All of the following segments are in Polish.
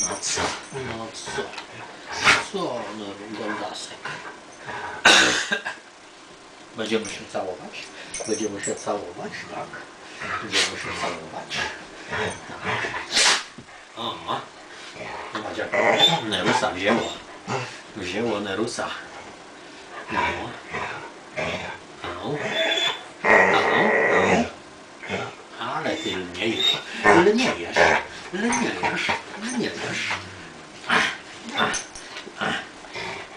No co? No co? Co, no Goldasek? Będziemy się całować? Będziemy się całować, tak? Będziemy się całować. O, jak Nerusa wzięło. Wzięło Nerusa. No. Au. Au. Au. Ale ty nie. Lniejesz. Lniejesz. Lniejesz.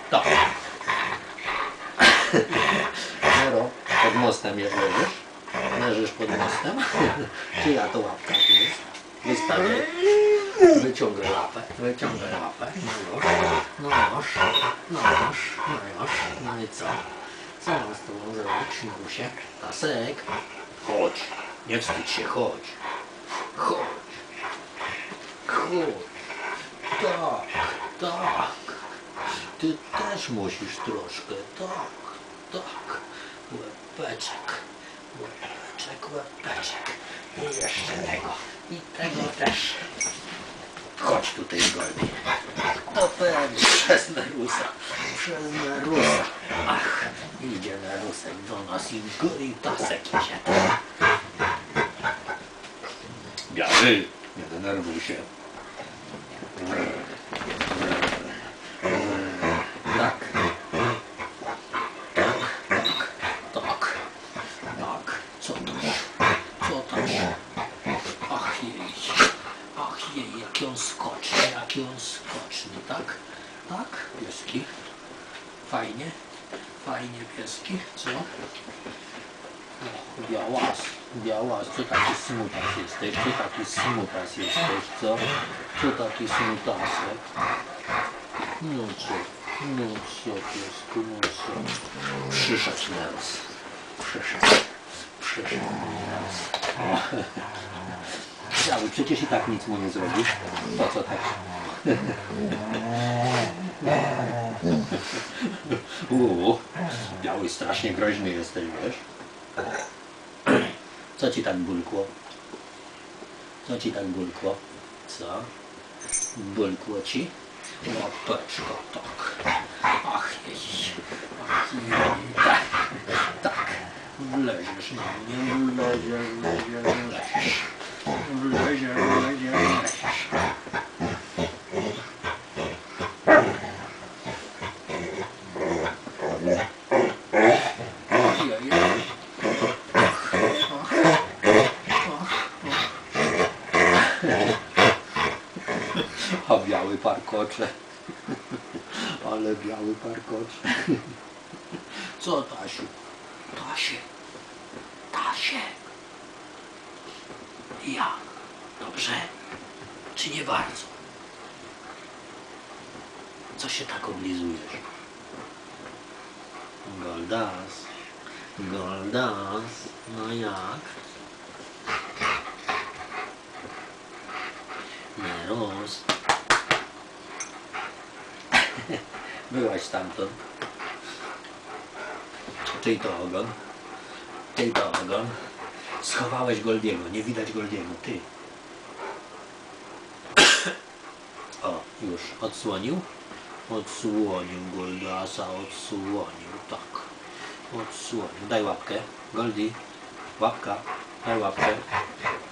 To. Nero, pod mostem jest leżysz? Leżysz pod mostem? Czyja to łapka tu jest? Wystawiaj. Wyciągaj łapę, wyciągaj łapę. No już, no już, no już, no już. No i co? Co mam z tobą zrobić, Nusie? Tasek? Chodź, nie wstydź się, chodź. Chodź. Chodź. Tak, tak. Ty też musisz troszkę, tak, tak. Łepeczek, łepeczek, łepeczek. I jeszcze tego, i tego też. Chodź tutaj, Goldi. To pewnie przez Nerusa, przez Nerusa. Ach, idzie Nerusek do nas i góry tasek idzie. Biały, nie denerwuj się. Tak. Tak, tak, tak, tak. Co też? Co też? Ach jej, ach jej, jaki on skoczny, jaki on skoczny, tak? Tak, pieski? Fajnie, fajnie pieski, co? O, białas, białas, co taki smutas jesteś, co taki smutas jesteś, co? Co, no co piesku, co? Przyszedł Neros, przyszedł, przyszedł. O. Biały, przecież i tak nic mu nie zrobisz. Po co tak? Uuu, biały strasznie groźny jesteś, wiesz? Co ci tak bulkło? Co ci tak bulkło? Co? Bulkło ci? Łapeczko, tak. Ach jej, ach jej, tak, tak. Wleziesz na mnie, wleziesz, wleziesz, wleziesz. Wleziesz, wleziesz, wleziesz. Ojej. Ach, ach, ach. A biały parkocze. Ale biały parkocze. Co Tasiu? Tasie. Tasie. Ja. Dobrze. Czy nie bardzo? Co się tak oblizujesz? Goldas. Goldas. No jak? Neros. Byłaś stamtąd. Czyj to ogon? Czyj to ogon? Schowałeś Goldiego, nie widać Goldiego, ty. O, już odsłonił? Odsłonił Goldasa, odsłonił, tak. Odsłonił. Daj łapkę. Goldi, łapka, daj łapkę.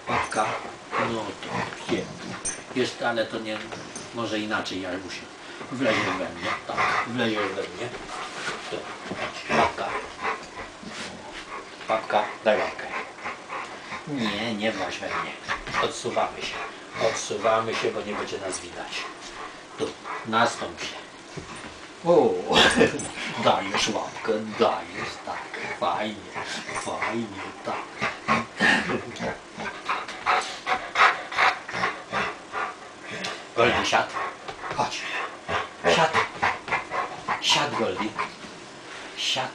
Łapka. No to pięknie. Jest, ale to nie, może inaczej, Jarusie. Wleziesz we mnie, tak, wleziesz we mnie. To, łapka. Łapka, daj łapkę. Nie, nie właź we mnie. Odsuwamy się. Odsuwamy się, bo nie będzie nas widać. Tu, nastąp się. O, dajesz łapkę, dajesz, tak, fajnie, fajnie, tak. Goldi, siad. Chodź. Siad. Siad, Goldi. Siad.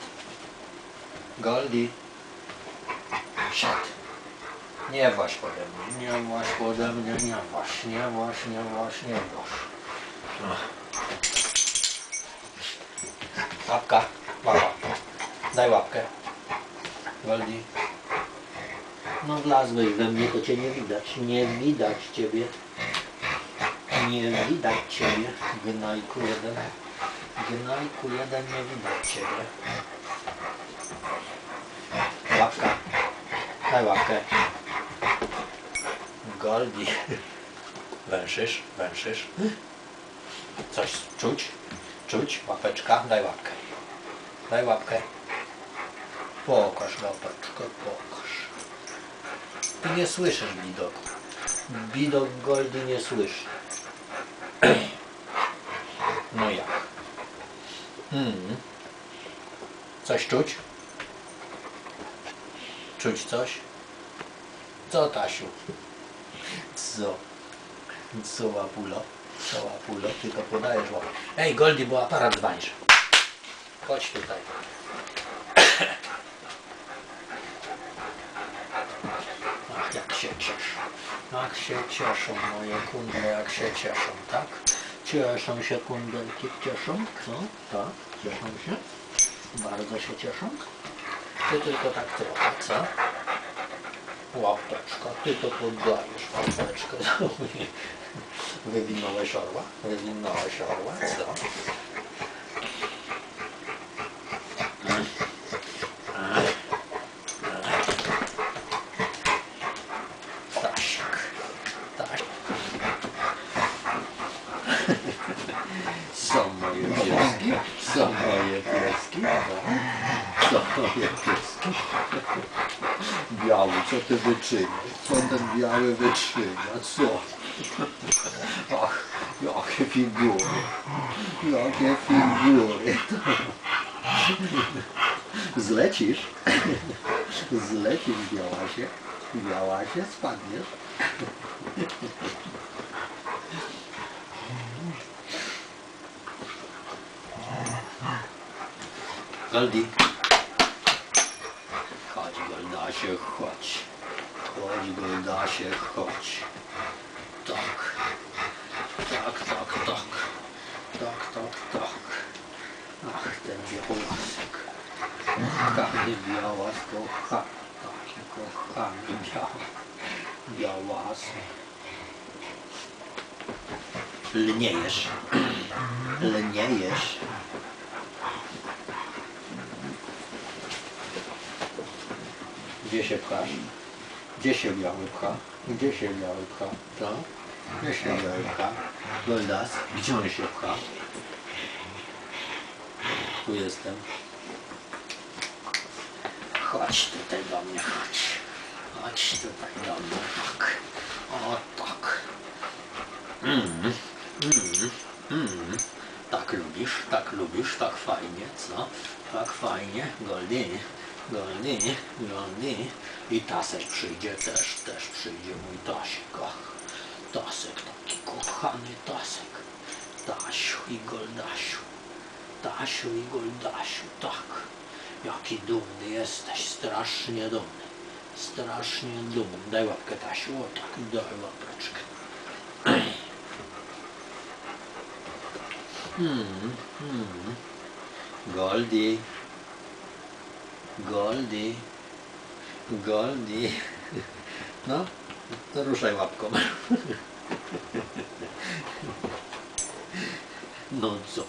Goldi. Siad. Nie właź pode mnie, nie właź pode mnie, nie właź, nie właź, nie właź, nie właź. Łapka, łapkę. Daj łapkę. Goldi. No wlazłeś we mnie, to cię nie widać. Nie widać ciebie. Nie widać ciebie, gnojku jeden. Gnojku jeden, nie widać ciebie. Łapka. Daj łapkę. Goldi. Węszysz, węszysz. Coś czuć? Czuć? Łapeczka? Daj łapkę. Daj łapkę. Pokaż łapeczkę, pokaż. Ty nie słyszysz widoku. Widok Goldi nie słyszy. No jak? Hmm. Coś czuć? Czuć coś? Co Tasiu? Co? Co łapulo? Co łapulo? Ty to podajesz łapę. Ej Goldi, bo aparat dzwonisz. Chodź tutaj. Ach, jak się cieszą. Jak się cieszą moje kundle, jak się cieszą, tak? Cieszą się kundelki, cieszą? Co? Tak? Cieszą się? Bardzo się cieszą? Ty tylko tak trochę, co? Łapeczka, ty to poddajesz łapeczkę. Wywinąłeś orła? Wywinąłeś orła, co? Stasiek, tak. Są moje pieski, są moje pieski, tak. Są moje pieski. Biały, co ty wyczyniasz? Biały wyczynia? Co? Ach, jakie figury. Jakie figury. Zlecisz? Zlecisz, białasie. Białasie, spadniesz. Goldi. Chodź, Goldasie, chodź. Chodź, Goldasie, chodź. Tak. Tak, tak, tak. Tak, tak, tak. Ach, ten białasek. Kochany białas, kocha. Taki kochany białas. Białasek. Lniejesz. Lniejesz. Gdzie się pchasz? Gdzie się biały pcha? Gdzie się biały pcha? Co? Gdzie się biały pcha? Goldas, gdzie on się pcha? Tu jestem. Chodź tutaj do mnie, chodź. Chodź tutaj do mnie, tak. O tak. Mm, mm, mm. Tak lubisz, tak lubisz, tak fajnie, co? Tak fajnie, Goldie, Goldie, Goldie. I Tasek przyjdzie też, też przyjdzie mój Tasik. Tasek, taki kochany Tasek. Tasiu i Goldasiu. Tasiu i Goldasiu, tak. Jaki dumny jesteś, strasznie dumny. Strasznie dumny. Daj łapkę, Tasiu, o tak, daj łapeczkę. Hmm, hmm. Goldie. Goldie. Goldie. No, to ruszaj łapką. No co?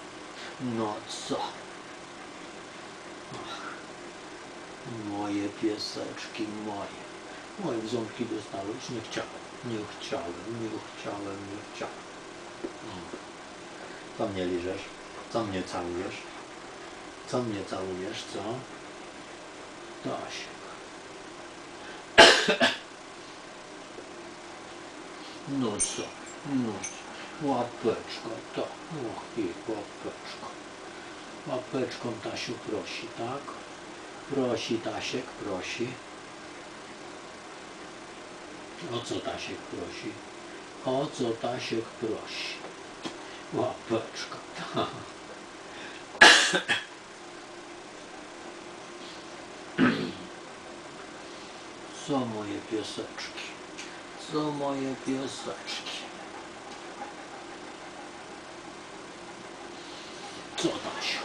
No co? Moje pieseczki, moje. Moje ząbki dostałeś? Nie chciałem. Nie chciałem, nie chciałem, nie chciałem. Co mnie liżesz? Co mnie całujesz? Co mnie całujesz, co? No co? No co? Łapeczka, tak. Och, i łapeczka. Łapeczką Tasiu prosi, tak? Prosi Tasiek, prosi. O co Tasiek prosi? O co Tasiek prosi? Łapeczka, tak. Co moje pieseczki? Co moje pieseczki? Co Tasiu?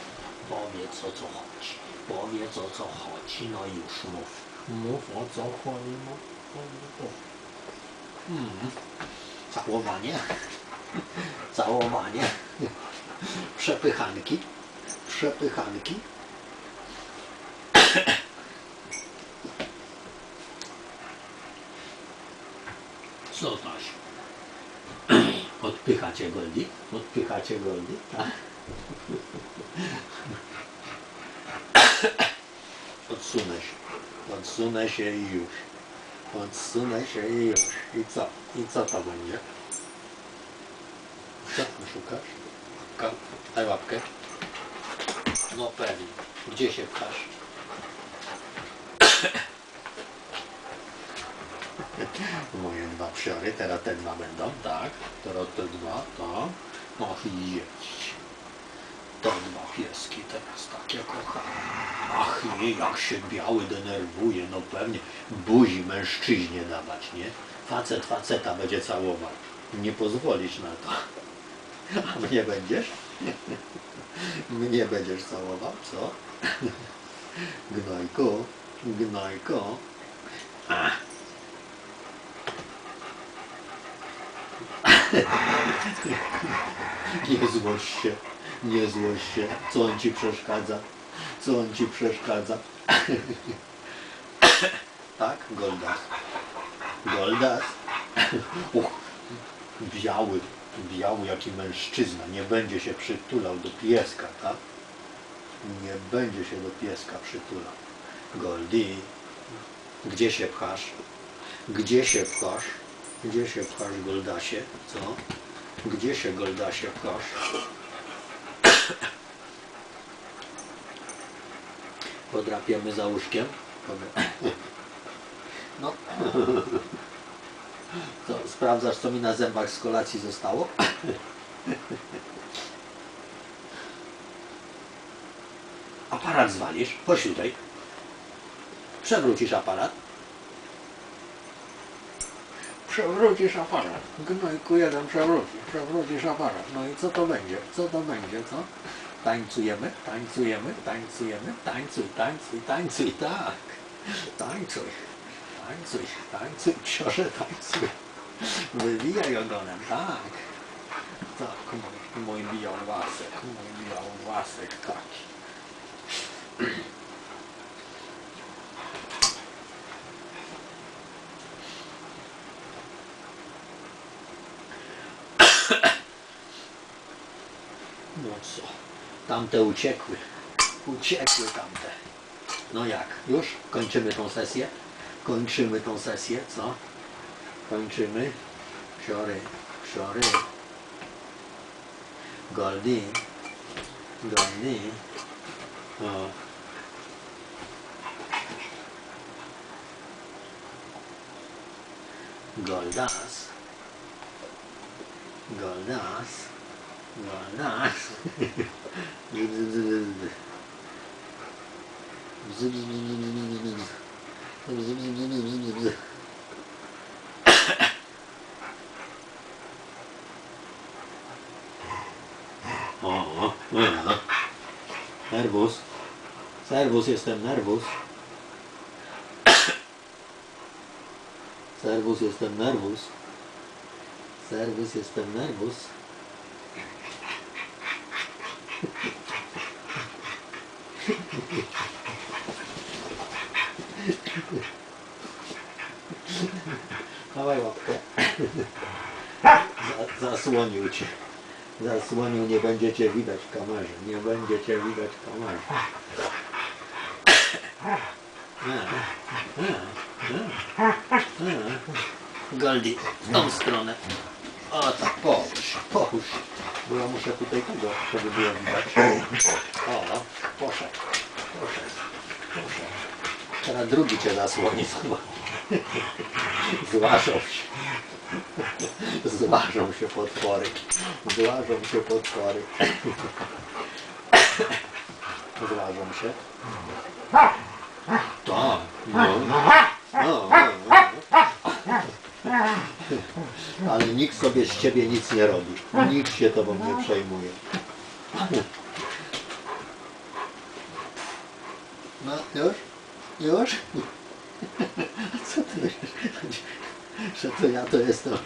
Powiedz o co chodzi. Powiedz o co chodzi. No już mów. Mów o co chodzi. Mów. Hmm. Całowanie? Całowanie. Przepychanki. Przepychanki. Co taś? Odpychacie Goldi? Odpychacie Goldi? Tak? Odsunę się. Odsunę się i już. Odsunę się i już. I co? I co to będzie? Co szukasz? Łapka? Daj łapkę. No pewnie. Gdzie się pchasz? Moje dwa psiory, teraz te dwa będą, tak? Teraz te dwa, tak? Och, jedź. Te dwa pieski teraz takie kochane. Ach nie, jak się biały denerwuje, no pewnie buzi mężczyźnie dawać, nie? Facet faceta będzie całował. Nie pozwolisz na to. A mnie będziesz? Mnie będziesz całował, co? Gnojku, gnojku. A. Nie złość się, nie złość się. Co on ci przeszkadza? Co on ci przeszkadza? Tak, Goldas. Goldas. Uch, biały, biały jaki mężczyzna. Nie będzie się przytulał do pieska, tak? Nie będzie się do pieska przytulał. Goldi, gdzie się pchasz? Gdzie się pchasz? Gdzie się pchasz, Goldasie? Co? Gdzie się, Goldasie, pchasz? Podrapiemy za łóżkiem? No. Co, sprawdzasz, co mi na zębach z kolacji zostało? Aparat zwalisz? Tutaj. Przewrócisz aparat. Przewrócisz aparat. Gnojku jeden przewrócisz. Przewrócisz aparat. No i co to będzie? Co to będzie, co? Tańcujemy, tańcujemy, tańcujemy, tańcuj, tańcuj, tańcuj, tak. Tańcuj, tańcuj, tańcuj, psiorze, tańcuj. Wywijaj ogonem, tak. Tak, mój, mój białowasek, mój białowasek taki. Co? Tamte uciekły. Uciekły tamte. No jak? Już? Kończymy tą sesję? Kończymy tą sesję, co? Kończymy. Psiory, psiory. Goldi. Goldi. O. Goldas. Goldas. Goldas. O, o, o. Nerwus. Serwus, jestem nerwus. Serwus, jestem nerwus. Serwus, jestem nerwus. Dawaj łapkę. Za, zasłonił cię. Zasłonił, nie będzie cię widać w kamerze. Nie będzie cię widać w kamerze. Goldi, w tą stronę. O tak, połóż, połóż. Bo ja muszę tutaj tego, żeby było widać. O, poszedł, poszedł, poszedł. Teraz drugi cię zasłoni. Złażą się. Złażą się potwory. Złażą się potwory. Złażą się. Tak. No. No, no, no. Ale nikt sobie z ciebie nic nie robi. Nikt się tobą nie przejmuje. No, już? Już? Co ty myślisz? Że to ja to jestem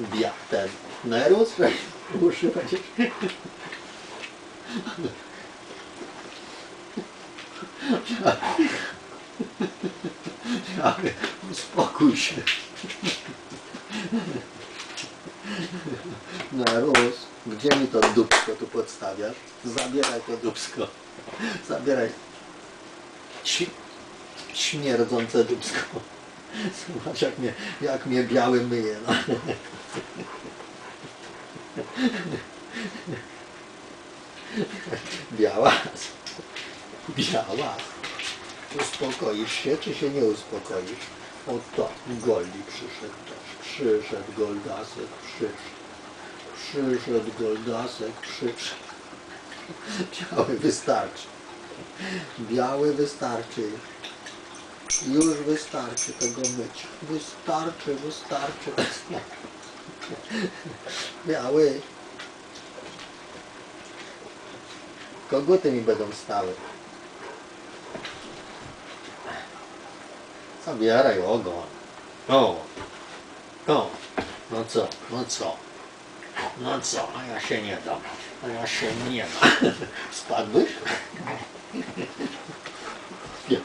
Bia, ten Nerus, uszy będziesz. Ale uspokój się. Nerus, gdzie mi to dupsko tu podstawiasz? Zabieraj to dupsko. Zabieraj. Śmierdzące dupsko. Zobacz jak mnie, jak mnie biały myje. No. Biała. Biała. Uspokoisz się, czy się nie uspokoisz? Oto Goldi przyszedł też. Przyszedł Goldasek, przyszedł. Przyszedł Goldasek, przyszedł. Biały wystarczy. Biały wystarczy. Już wystarczy tego mycia. Wystarczy, wystarczy, wystarczy. Biały. Koguty mi będą stały. Zabieraj ogon. O. O. No co? No co? No co? A ja się nie dam. A ja się nie dam. Spadłeś? Ja.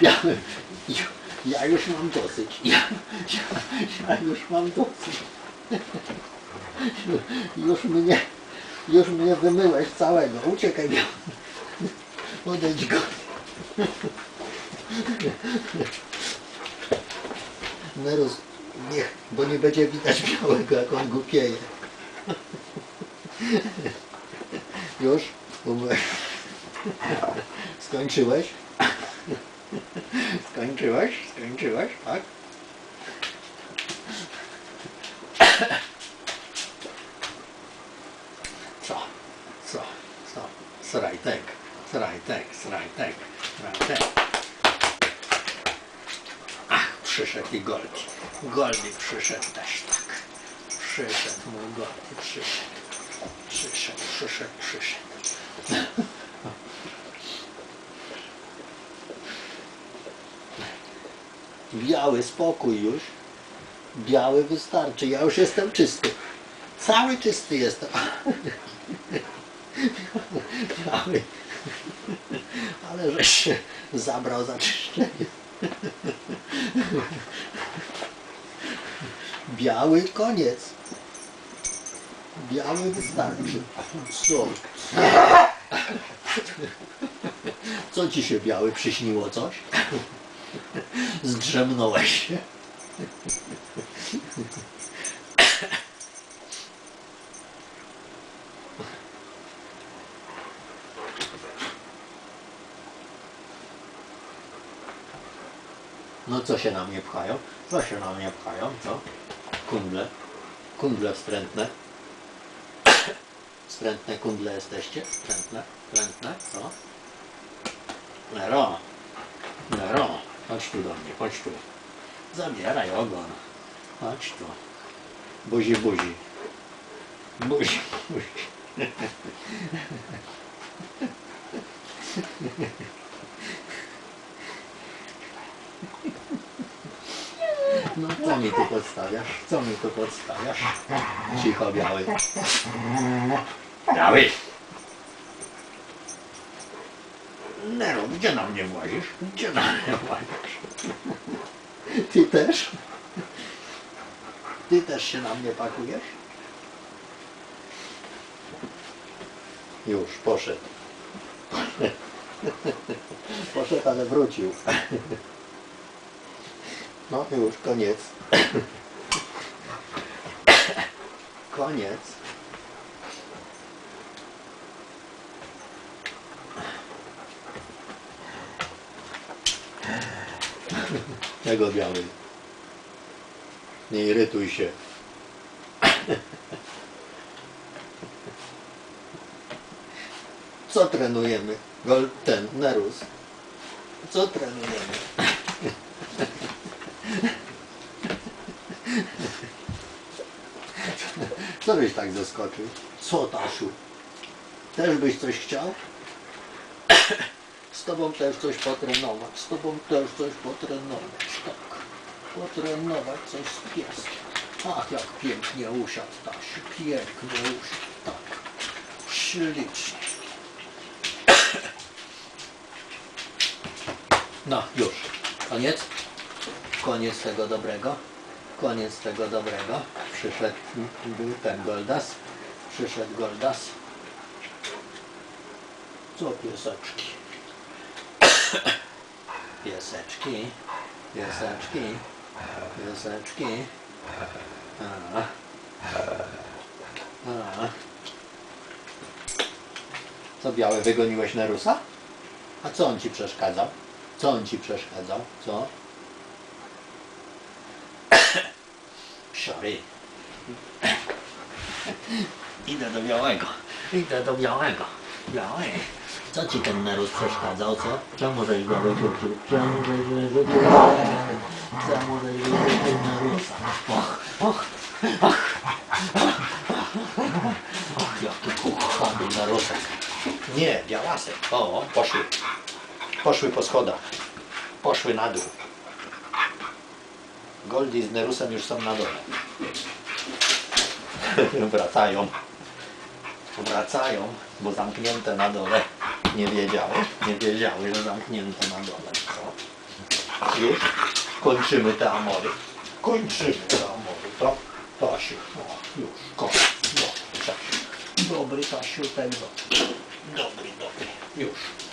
Biały. Ja już mam dosyć. Ja, ja, ja już mam dosyć. Już mnie, już mnie wymyłeś całego. Uciekaj. Odejdź go. Nerus, niech, bo nie będzie widać białego, jak on głupieje. Już? Umyłeś? Skończyłeś? Skończyłeś? Skończyłeś, tak? Co? Co? Co? Srajtek, srajtek, srajtek, srajtek. Ach, przyszedł i Goldi. Goldi przyszedł też tak. Przyszedł mój Goldi, przyszedł. Przyszedł, przyszedł, przyszedł. Biały spokój już. Biały wystarczy. Ja już jestem czysty. Cały czysty jestem. Biały. Ale żeś się zabrał za czyszczenie. Biały koniec. Biały wystarczy. Co? Co ci się biały przyśniło coś? Zdrzemnąłeś się. No co się na mnie pchają? Co się na mnie pchają? Co? Kundle? Kundle wstrętne? Wstrętne kundle jesteście? Wstrętne? Wstrętne? Co? Nero! Nero! Chodź tu do mnie, chodź tu. Zabieraj ogon. Chodź tu. Buzi, buzi. Buzi, buzi. No co mi tu podstawiasz? Co mi tu podstawiasz? Cicho, biały. Biały! Nero, gdzie na mnie włazisz? Gdzie na mnie włazisz? Ty też? Ty też się na mnie pakujesz? Już, poszedł. Poszedł, ale wrócił. No już, koniec. Koniec. Tego biały. Nie irytuj się. Co trenujemy? Gol ten, Nerus. Co trenujemy? Co byś tak zaskoczył? Co, Taszu? Też byś coś chciał? z tobą też coś potrenować, z tobą też coś potrenować, tak. Potrenować coś z pieskiem. Ach, jak pięknie usiadł, Tasiu, pięknie usiadł, tak. Ślicznie. No, już. Koniec? Koniec tego dobrego. Koniec tego dobrego. Przyszedł był ten Goldas. Przyszedł Goldas. Co pieseczki? Pieseczki. Pieseczki. Pieseczki. A. A. Co białe wygoniłeś Nerusa? A co on ci przeszkadzał? Co on ci przeszkadzał? Co? Sorry. Idę do białego. Idę do białego. Biały. Co ci ten Nerus przeszkadzał, co? Czemu żeś go wyrzucił? Czemu żeś wyrzucił? Czemu żeś wyrzucił Nerusa? Och, och, och. Och, jaki kuchany Nerusek. Nie, białasek. O, poszły. Poszły po schodach. Poszły na dół. Goldie z Nerusem już są na dole. Wracają. Wracają, bo zamknięte na dole. Nie wiedziały, nie wiedziały, że zamknięte na dole. Co? Już kończymy te amory. Kończymy te amory, to? Tasiu, o, już, koniec. Dobry. Dobry, Tasiu, tego. Dobry, dobry. Już.